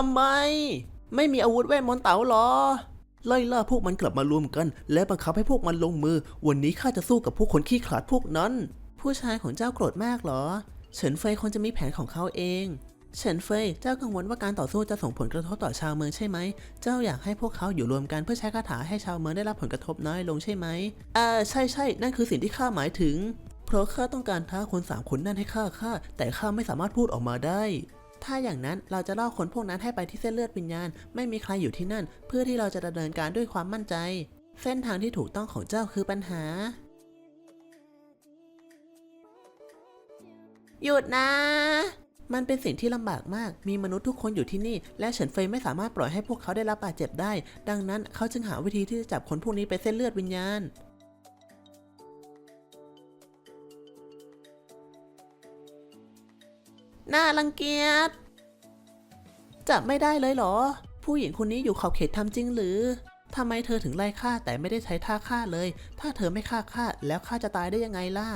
ทำไม ไม่มีอาวุธเวทมนต์เต๋าหรอ ไล่ล่าพวกมันกลับมารวมกัน และบังคับให้พวกมันลงมือ วันนี้ข้าจะสู้กับพวกคนขี้ขลาดพวกนั้น ผู้ชายของเจ้าโกรธมากหรอ เฉินเฟยคงจะมีแผนของเขาเองเฉินเฟย เจ้ากังวลว่าการต่อสู้จะส่งผลกระทบต่อชาวเมืองใช่ไหม เจ้าอยากให้พวกเขาอยู่รวมกันเพื่อใช้คาถาให้ชาวเมืองได้รับผลกระทบน้อยลงใช่ไหมอ่าใช่ใช่ นั่นคือสิ่งที่ข้าหมายถึง เพราะข้าต้องการท้าคนสามคนนั่นให้ข้าฆ่าแต่ข้าไม่สามารถพูดออกมาได้ ถ้าอย่างนั้นเราจะล่อคนพวกนั้นให้ไปที่เส้นเลือดวิญญาณ ไม่มีใครอยู่ที่นั่น เพื่อที่เราจะดำเนินการด้วยความมั่นใจ เส้นทางที่ถูกต้องของเจ้าคือปัญหา หยุดนะ มันเป็นสิ่งที่ลำบากมาก มีมนุษย์ทุกคนอยู่ที่นี่ และเฉินเฟยไม่สามารถปล่อยให้พวกเขาได้รับบาดเจ็บได้ ดังนั้นเขาจึงหาวิธีที่จะจับคนพวกนี้ไปเส้นเลือดวิญญาณ น่ารังเกียจจับไม่ได้เลยเหรอ ผู้หญิงคนนี้อยู่ขอบเขตทำจริงหรือทำไมเธอถึงไล่ฆ่าแต่ไม่ได้ใช้ท่าฆ่าเลย ถ้าเธอไม่ฆ่าข้าแล้วข้าจะตายได้ยังไงล่ะ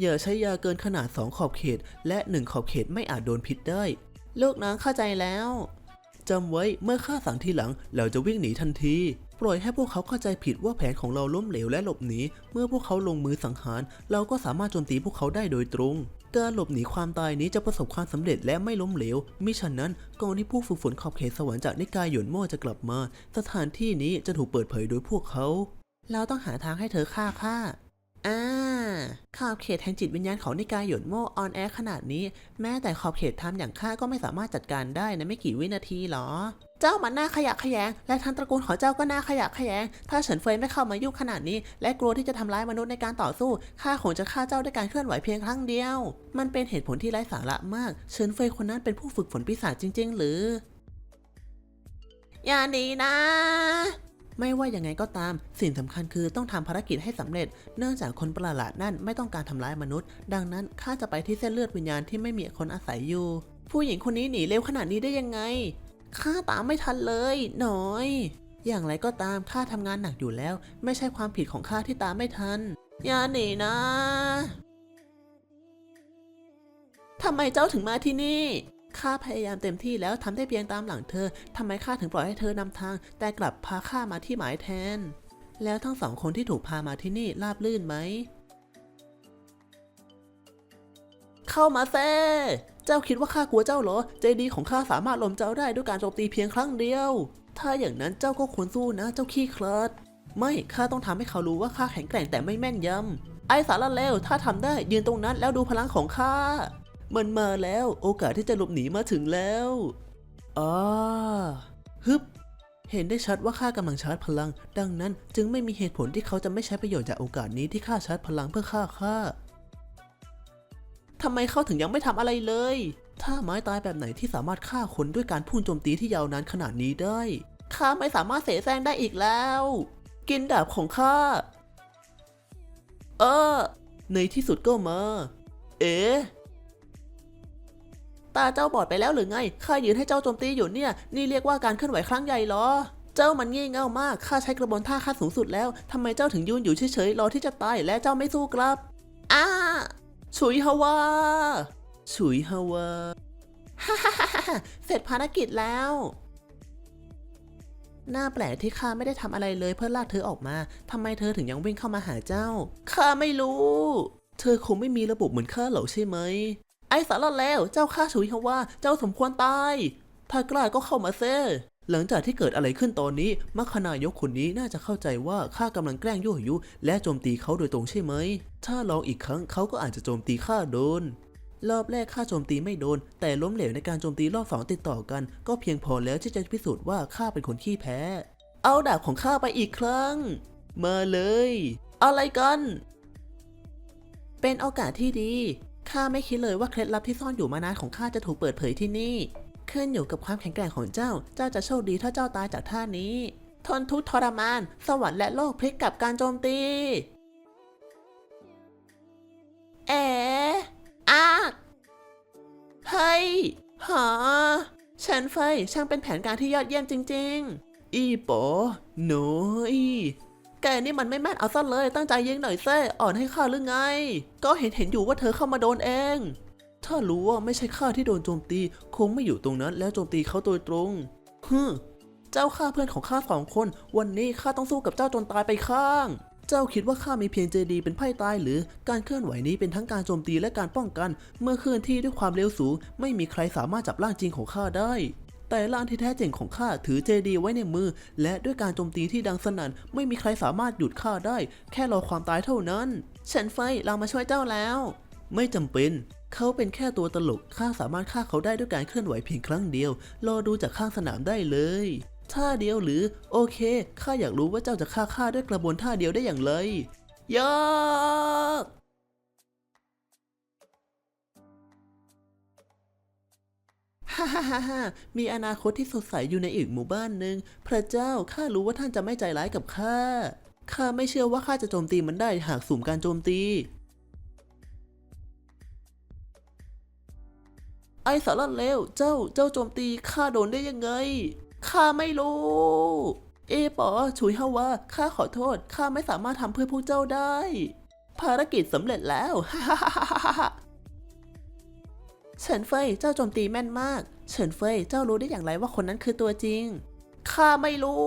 อย่าใช้ยาเกินขนาด 2 ขอบเขต และ1ขอบเขตไม่อาจโดนพิษได้ ลูกน้องเข้าใจแล้วจำไว้เมื่อข้าสั่งทีหลังเราจะวิ่งหนีทันที ปล่อยให้พวกเขาเข้าใจผิดว่าแผนของเราล้มเหลวและหลบหนี เมื่อพวกเขาลงมือสังหาร เราก็สามารถโจมตีพวกเขาได้โดยตรง การหลบหนีความตายนี้จะประสบความสำเร็จและไม่ล้มเหลว มิฉะนั้นก่อนที่ผู้ฝึกฝนขอบเขตสวรรค์จากนิกายหยวนโม่จะกลับมา สถานที่นี้จะถูกเปิดเผยโดยพวกเขา เราต้องหาทางให้เธอฆ่าข้า อ่าขอบเขตแห่งจิตวิญญาณของนิกายหยวนโม่ออนแอร์ขนาดนี้ แม้แต่ขอบเขตทำอย่างข้าก็ไม่สามารถจัดการได้ในไม่กี่วินาทีหรอ เจ้ามันน่าขยะแขยง และทางตระกูลของเจ้าก็น่าขยะแขยง ถ้าเฉินเฟยไม่เข้ามายุ่งขนาดนี้ และกลัวที่จะทำร้ายมนุษย์ในการต่อสู้ข้าคงจะฆ่าเจ้าด้วยการเคลื่อนไหวเพียงครั้งเดียว มันเป็นเหตุผลที่ไร้สาระมาก เฉินเฟยคนนั้นเป็นผู้ฝึกฝนปีศาจจริง ๆ หรือ อย่าหนีนะ ไม่ว่ายังไงก็ตาม สิ่งสำคัญคือต้องทำภารกิจให้สำเร็จ เนื่องจากคนประหลาดนั่นไม่ต้องการทำร้ายมนุษย์ ดังนั้นข้าจะไปที่เส้นเลือดวิญญาณที่ไม่มีคนอาศัยอยู่ ผู้หญิงคนนี้หนีเร็วขนาดนี้ได้ยังไงข้าตามไม่ทันเลยหน่อย อย่างไรก็ตามข้าทำงานหนักอยู่แล้ว ไม่ใช่ความผิดของข้าที่ตามไม่ทัน อย่าหนีนะทำไมเจ้าถึงมาที่นี่ ข้าพยายามเต็มที่แล้วทำได้เพียงตามหลังเธอทำไมข้าถึงปล่อยให้เธอนำทาง แต่กลับพาข้ามาที่หมายแทน แล้วทั้งสองคนที่ถูกพามาที่นี่ราบลื่นไหม เข้ามาแซ่เจ้าคิดว่าข้ากลัวเจ้าเหรอใจดีของข้าสามารถล้มเจ้าได้ด้วยการโจมตีเพียงครั้งเดียว ถ้าอย่างนั้นเจ้าก็ควรสู้นะ เจ้าขี้คลาดไม่ข้าต้องทำให้เขารู้ว่าข้าแข็งแกร่งแต่ไม่แม่นยำไอสารเลวถ้าทำได้ยืนตรงนั้นแล้วดูพลังของข้า มันมาแล้ว โอกาสที่จะหลบหนีมาถึงแล้วอ่าฮึบ เห็นได้ชัดว่าข้ากำลังชาร์จพลัง ดังนั้นจึงไม่มีเหตุผลที่เขาจะไม่ใช้ประโยชน์จากโอกาสนี้ที่ข้าชาร์จพลังเพื่อฆ่าข้าทำไมเขาถึงยังไม่ทำอะไรเลย ถ้าไม้ตายแบบไหนที่สามารถฆ่าคนด้วยการพุ่งโจมตีที่ยาวนานขนาดนี้ได้ ข้าไม่สามารถเสแสร้งได้อีกแล้ว กินดาบของข้า เออ ในที่สุดก็มา เอ๋ ตาเจ้าบอดไปแล้วหรือไง ข้ายืนให้เจ้าโจมตีอยู่เนี่ย นี่เรียกว่าการเคลื่อนไหวครั้งใหญ่หรอ เจ้ามันงี่เง่ามาก ข้าใช้กระบวนท่าขั้นสูงสุดแล้ว ทำไมเจ้าถึงยืนอยู่เฉยๆ รอที่จะตายและเจ้าไม่สู้กลับ อ้า ฉุยฮาวา ฉุยฮาวา ฮ่าฮ่าฮ่าฮ่าเสร็จภารกิจแล้วน่าแปลกที่ข้าไม่ได้ทำอะไรเลยเพื่อลากเธอออกมาทำไมเธอถึงยังวิ่งเข้ามาหาเจ้า ข้าไม่รู้ เธอคงไม่มีระบบเหมือนข้าหรอกใช่ไหม ไอ้สารแล้ว เจ้าข้าฉุยฮาวา เจ้าสมควรตาย ถ้ากล้าก็เข้ามาเซ่หลังจากที่เกิดอะไรขึ้นตอนนี้ มัคคณายกคนนี้น่าจะเข้าใจว่าข้ากำลังแกล้งยั่วยุ และโจมตีเขาโดยตรงใช่ไหม ถ้าลองอีกครั้งเขาก็อาจจะโจมตีข้าโดน รอบแรกข้าโจมตีไม่โดน แต่ล้มเหลวในการโจมตีรอบสองติดต่อกัน ก็เพียงพอแล้วที่จะพิสูจน์ว่าข้าเป็นคนขี้แพ้ เอาดาบของข้าไปอีกครั้ง มาเลย อะไรกัน เป็นโอกาสที่ดี ข้าไม่คิดเลยว่าเคล็ดลับที่ซ่อนอยู่มานานของข้าจะถูกเปิดเผยที่นี่ ขึ้นอยู่กับความแข็งแกร่งของเจ้า เจ้าจะโชคดีถ้าเจ้าตายจากท่านี้ ทนทุกทรมาน สวรรค์และโลกพลิกกับการโจมตี เอ๋อากเฮ้ยหาฉันไฟช่างเป็นแผนการที่ยอดเยี่ยมจริง ๆ อีปอหนูอี แกนี่มันไม่แม่นเอาซะเลยตั้งใจยิงหน่อยเซ่อ่อนให้ข้าหรือไง ก็เห็นเห็นอยู่ว่าเธอเข้ามาโดนเอง ถ้ารู้ว่าไม่ใช่ข้าที่โดนโจมตี คงไม่อยู่ตรงนั้นแล้วโจมตีเขาโดยตรงฮึเจ้าฆ่าเพื่อนของข้าสองคน วันนี้ข้าต้องสู้กับเจ้าจนตายไปข้าง เจ้าคิดว่าข้ามีเพียงเจดีเป็นไพ่ตายหรือ การเคลื่อนไหวนี้เป็นทั้งการโจมตีและการป้องกัน เมื่อเคลื่อนที่ด้วยความเร็วสูง ไม่มีใครสามารถจับร่างจริงของข้าได้ แต่ร่างที่แท้จริงของข้าถือเจดีไว้ในมือ และด้วยการโจมตีที่ดังสนั่นไม่มีใครสามารถหยุดข้าได้ แค่รอความตายเท่านั้นเฉินเฟเรามาช่วยเจ้าแล้ว ไม่จำเป็นเขาเป็นแค่ตัวตลก ข้าสามารถฆ่าเขาได้ด้วยการเคลื่อนไหวเพียงครั้งเดียว รอดูจากข้างสนามได้เลยท่าเดียวหรือ โอเค ข้าอยากรู้ว่าเจ้าจะฆ่าข้าด้วยกระบวนท่าเดียวได้อย่างไรยาก ฮ่าฮ่าฮ่ามีอนาคตที่สดใสอยู่ในอีกหมู่บ้านหนึ่งพระเจ้าข้ารู้ว่าท่านจะไม่ใจร้ายกับข้าข้าไม่เชื่อว่าข้าจะโจมตีมันได้หากสุ่มการโจมตี ไอสารเลวเจ้าเจ้าโจมตีข้าโดนได้ยังไงข้าไม่รู้ เอปอฉุยฮาวาข้าขอโทษข้าไม่สามารถทำเพื่อพวกเจ้าได้ ภารกิจสำเร็จแล้ว เฉินเฟยเจ้าโจมตีแม่นมาก เฉินเฟยเจ้ารู้ได้อย่างไรว่าคนนั้นคือตัวจริง ข้าไม่รู้